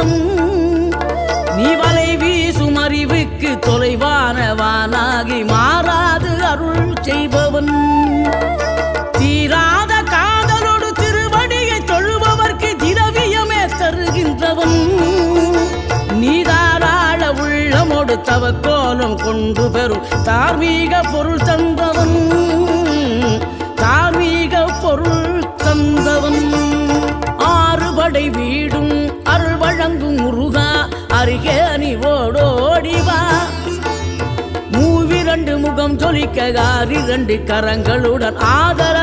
வாழும் நீ வலை வீசும் அறிவுக்கு தொலைவானவானாகி மாறாது அருள் செய்பவன். தீராத காதலோடு திருவடியை தொழுபவர்க்கு திரவியமே தருகின்றவன். நீதாராள உள்ளமோடு தவக்கோலம் கொண்டு பெறும் தார்மீக பொருள் தந்தம் அருகே நீ ஓடோடிவா மூவிரண்டு முகம் ஜொலிக்க ஆறிரண்டு கரங்களுடன் ஆதர